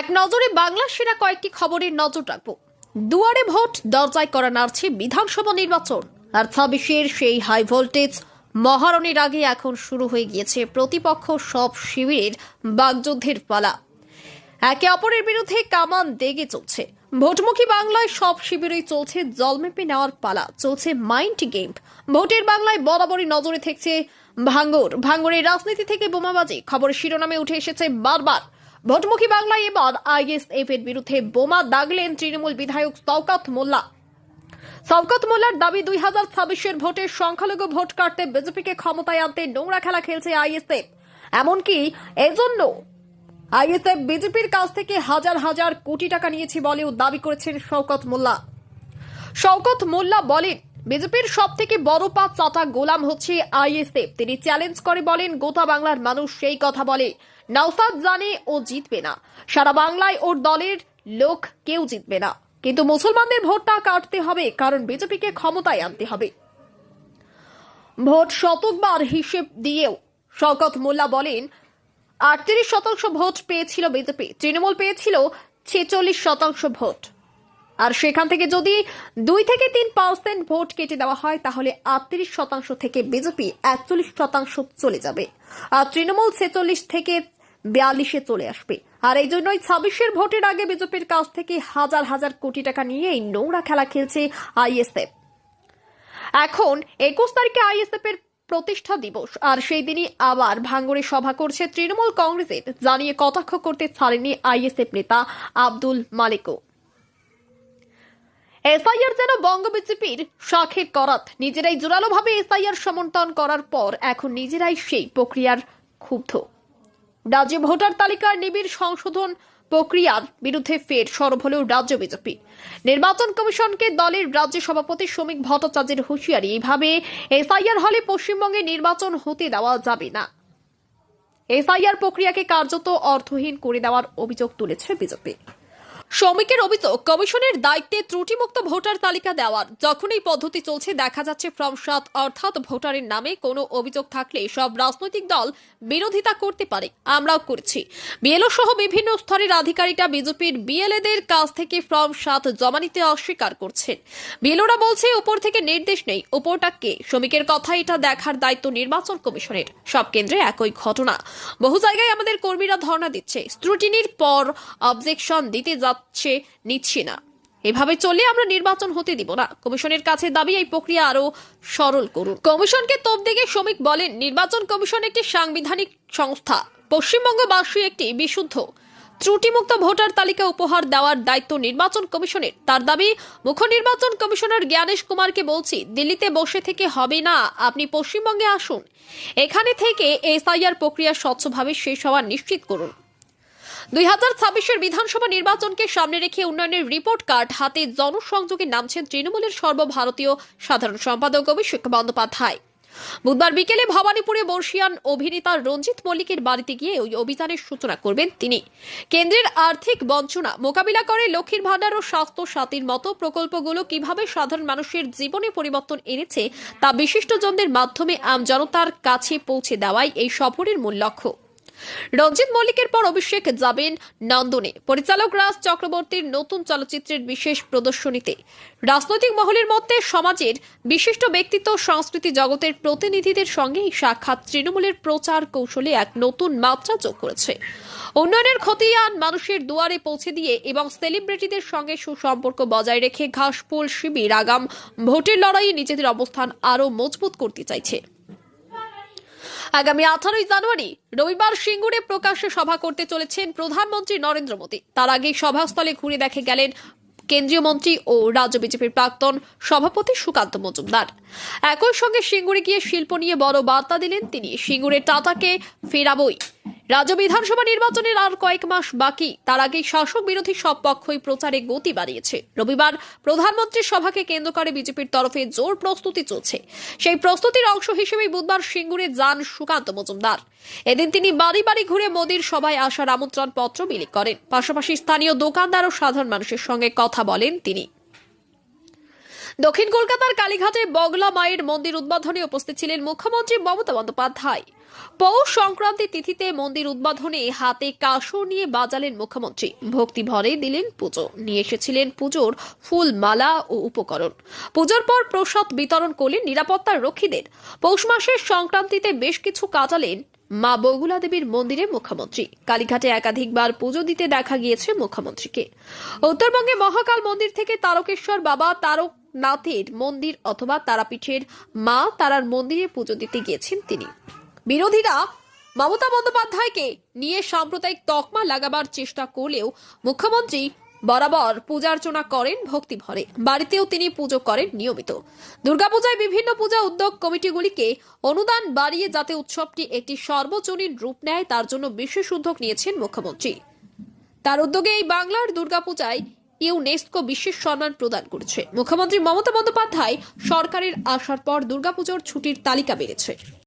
এক নজরে বাংলা সেরা কয়েকটি খবরের নজর রাখব। দুয়ারে ভোট, দরজায় করা নাড়ছে বিধানসভা নির্বাচন। আর ছাব্বিশের সেই হাই ভোল্টেজ মহারণের আগে এখন শুরু হয়ে গিয়েছে প্রতিপক্ষ সব শিবিরের বাগযুদ্ধের পালা। একে অপরের বিরুদ্ধে কামান দেগে চলছে। ভোটমুখী বাংলায় সব শিবিরেই চলছে জলমেপে নেওয়ার পালা। চলছে মাইন্ড গেম ভোটের বাংলায় বরাবরই নজরে থাকছে ভাঙ্গর। ভাঙ্গরের রাজনীতি থেকে বোমাবাজি। খবরের শিরোনামে উঠে এসেছে বারবার ভোটমুখী বাংলায় এবার আইএসএফ এর বিরুদ্ধে বোমা দাগলেন তৃণমূল বিধায়ক শওকত মোল্লা। শওকত মোল্লার দাবি, দুই হাজার ছাব্বিশের ভোটের সংখ্যালঘু ভোট কাটতে বিজেপিকে ক্ষমতায় আনতে নোংরা খেলা খেলছে আইএসএফ। এমনকি এজন্য আইএসএফ বিজেপির কাছ থেকে হাজার হাজার কোটি টাকা নিয়েছে বলেও দাবি করেছেন শওকত মোল্লা। শওকত মোল্লা বলেন বিজেপির সব থেকে বড় পা চাটা গোলাম হচ্ছে আইএসএফ। তিনি চ্যালেঞ্জ করে বলেন, গোটা বাংলার মানুষ সেই কথা বলে। নওসাদ জানে ও জিতবে না। সারা বাংলায় ওর দলের লোক কেউ জিতবে না। কিন্তু মুসলমানদের ভোটটা কাটতে হবে, কারণ বিজেপিকে ক্ষমতায় আনতে হবে। ভোট শতকবার হিসেব দিয়েও শওকত মোল্লা বলেন, আটত্রিশ শতাংশ ভোট পেয়েছিল বিজেপি। তৃণমূল পেয়েছিল ছেচল্লিশ শতাংশ ভোট। আর সেখান থেকে যদি দুই থেকে তিন পার্সেন্ট ভোট কেটে দেওয়া হয়, তাহলে আটত্রিশ শতাংশ থেকে বিজেপি একচল্লিশ শতাংশ চলে যাবে। আর তৃণমূল ছেচল্লিশ থেকে বিয়াল্লিশে চলে আসবে। আর এই জন্যই ছাব্বিশের ভোটের আগে বিজেপির কাছ থেকে হাজার হাজার কোটি টাকা নিয়ে এই নোংরা খেলা খেলছে আইএসএফ। এখন একুশ তারিখে আইএসএফ এর প্রতিষ্ঠা দিবস, আর সেই দিনই আবার ভাঙ্গরে সভা করছে তৃণমূল কংগ্রেসের, জানিয়ে কটাক্ষ করতে ছাড়েনি আইএসএফ নেতা আব্দুল মালিকও। এসআইআর যেন বঙ্গ বিজেপির শাখের করাত। নিজেরাই জোরালোভাবে এসআইআর সমর্থন করার পর এখন নিজেরাই সেই প্রক্রিয়ার ক্ষুব্ধ। রাজ্যে ভোটার তালিকার নিবিড় সংশোধন প্রক্রিয়ার বিরুদ্ধে ফের সরব হলেও রাজ্য বিজেপি। নির্বাচন কমিশনকে দলের রাজ্য সভাপতি শ্রমিক ভট্টাচার্যের হুঁশিয়ারি। এইভাবে এসআইআর হলে পশ্চিমবঙ্গে নির্বাচন হতে দেওয়া যাবে না। এসআইআর প্রক্রিয়াকে কার্যত অর্থহীন করে দেওয়ার অভিযোগ তুলেছে বিজেপি। শ্রমিকের অভিযোগ, কমিশনের দায়িত্বে ত্রুটিমুক্ত ভোটার তালিকা দেওয়ার। যখন এই পদ্ধতি চলছে, দেখা যাচ্ছে ফর্ম সাত অর্থাৎ ভোটারের নামে কোনো অভিযোগ থাকলে সব রাজনৈতিক দল বিরোধিতা করতে পারে। আমরাও করছি। বিএলও সহ বিভিন্ন স্তরের আধিকারিকরা বিজেপির বিএলএদের কাছ থেকে ফর্ম সাত জমা নিতে অস্বীকার করছেন। বিএলওরা বলছে উপর থেকে নির্দেশ নেই। উপরটা কে? শ্রমিকের কথা এটা দেখার দায়িত্ব নির্বাচন কমিশনের। সব কেন্দ্রে একই ঘটনা। বহু জায়গায় আমাদের কর্মীরা ধর্ণা দিচ্ছে। স্ক্রুটিনির পর অবজেকশন দিতে যাচ্ছে নিচ্ছে না। এভাবে চললে আমরা নির্বাচন হতে দিব না। কমিশনের কাছে দাবি, এই প্রক্রিয়া আরও সরল করুন। কমিশনকে তোপ দিকে শ্রমিক বলেন, নির্বাচন কমিশন একটি সাংবিধানিক সংস্থা। পশ্চিমবঙ্গবাসী একটি বিশুদ্ধ, ত্রুটিমুক্ত ভোটার তালিকা উপহার দেওয়ার দায়িত্ব নির্বাচন কমিশনের। তার দাবি, মুখ্য নির্বাচন কমিশনার জ্ঞানেশ কুমারকে বলছি, দিল্লিতে বসে থেকে হবে না, আপনি পশ্চিমবঙ্গে আসুন। এখানে থেকে এসআইআর প্রক্রিয়া স্বচ্ছভাবে শেষ হওয়া নিশ্চিত করুন। দুই হাজার ছাব্বিশের বিধানসভা নির্বাচনকে সামনে রেখে উন্নয়নের রিপোর্ট কার্ড হাতে জনসংযোগে নামছেন তৃণমূলের সর্বভারতীয় সাধারণ সম্পাদক অভিষেক বন্দ্যোপাধ্যায়। বুধবার বিকেলে ভবানীপুরে বর্ষিয়ান অভিনেতা রঞ্জিত মল্লিকের বাড়িতে গিয়ে ওই অভিযানের সূচনা করবেন তিনি। কেন্দ্রের আর্থিক বঞ্চনা মোকাবিলা করে লক্ষ্মীর ভাণ্ডার ও স্বাস্থ্য সাথীর মতো প্রকল্পগুলো কীভাবে সাধারণ মানুষের জীবনে পরিবর্তন এনেছে তা বিশিষ্টজনদের মাধ্যমে আমজনতার কাছে পৌঁছে দেওয়াই এই সফরের মূল লক্ষ্য। রঞ্জিত মল্লিকের পর অভিষেক যাবেন নন্দনে। পরিচালক রাজ চক্রবর্তীর নতুন চলচ্চিত্রের বিশেষ প্রদর্শনীতে। রাজনৈতিক মহলের মধ্যে সমাজের বিশিষ্ট ব্যক্তিত্ব সংস্কৃতি জগতের প্রতিনিধিদের সঙ্গে এই সাক্ষাৎ তৃণমূলের প্রচার কৌশলে এক নতুন মাত্রা যোগ করেছে। উন্নয়নের খতিয়ান মানুষের দুয়ারে পৌঁছে দিয়ে এবং সেলিব্রিটিদের সঙ্গে সুসম্পর্ক বজায় রেখে ঘাসফুল শিবির আগাম। ভোটের লড়াইয়ে নিজেদের অবস্থান আরও মজবুত করতে চাইছে। আগামী আঠারোই জানুয়ারি রবিবার সিঙ্গুরে প্রকাশ্যে সভা করতে চলেছেন প্রধানমন্ত্রী নরেন্দ্র মোদী। তার আগে সভাস্থলে ঘুরে দেখে গেলেন কেন্দ্রীয় মন্ত্রী ও রাজ্য বিজেপির প্রাক্তন সভাপতি সুকান্ত মজুমদার। একই সঙ্গে সিঙ্গুরে গিয়ে শিল্প নিয়ে বড় বার্তা দিলেন তিনি। সিঙ্গুরে টাটাকে ফেরাবই। রাজ্য বিধানসভা নির্বাচনের আর কয়েক মাস বাকি। তার আগে শাসক বিরোধী সব পক্ষই প্রচারে গতি বাড়িয়েছে। রবিবার প্রধানমন্ত্রীর সভাকে কেন্দ্র করে বিজেপির তরফে জোর প্রস্তুতি চলছে। সেই প্রস্তুতির অংশ হিসেবে বুধবার সিঙ্গুরে যান সুকান্ত মজুমদার। এদিন তিনি বাড়ি বাড়ি ঘুরে মোদীর সভায় আসার আমন্ত্রণ পত্র বিলি করেন। পাশাপাশি স্থানীয় দোকানদার ও সাধারণ মানুষের সঙ্গে কথা বলেন তিনি। দক্ষিণ কলকাতার কালীঘাটে বগলা মায়ের মন্দির উদ্বোধনে উপস্থিত ছিলেন মুখ্যমন্ত্রী মমতা বন্দ্যোপাধ্যায়। পৌষ সংক্রান্তি তিথিতে মন্দির উদ্বোধনে হাতে কাসর নিয়ে বাজালেন মুখ্যমন্ত্রী। ভক্তি ভরে দিলেন পুজো। নিয়ে এসেছিলেন পুজোর ফুল মালা ও উপকরণ। পুজোর পর প্রসাদ বিতরণ করলেন নিরাপত্তার রক্ষীদের। পৌষ মাসের সংক্রান্তিতে বেশ কিছু কাটালেন মা বগুলা দেবীর মন্দিরে মুখ্যমন্ত্রী। কালীঘাটে একাধিকবার পুজো দিতে দেখা গিয়েছে মুখ্যমন্ত্রীকে। উত্তরবঙ্গে মহাকাল মন্দির থেকে তারকেশ্বর বাবা তারকনাথের মন্দির অথবা তারাপীঠের মা তারার মন্দিরে পুজো দিতে গিয়েছেন তিনি। বিরোধীরা মমতা বন্দ্যোপাধ্যায়কে নিয়ে সাম্প্রদায়িক তকমা লাগাবার চেষ্টা করলেও মুখ্যমন্ত্রী বরাবর পূজার্চনা করেন ভক্তি ভরে। বাড়িতেও তিনি পুজো করেন নিয়মিত। দুর্গাপূজায় বিভিন্ন পূজা উদ্যোগ কমিটিগুলিকে অনুদান বাড়িয়ে যাতে উৎসবটি একটি সর্বজনীন রূপ নেয়, তার জন্য বিশেষ উদ্যোগ নিয়েছেন মুখ্যমন্ত্রী। তার উদ্যোগে এই বাংলার দুর্গাপূজায় ইউনেস্কো বিশেষ সম্মান প্রদান করেছে। মুখ্যমন্ত্রী মমতা বন্দ্যোপাধ্যায় সরকারের আসার পর দুর্গাপুজোর ছুটির তালিকা বেড়েছে।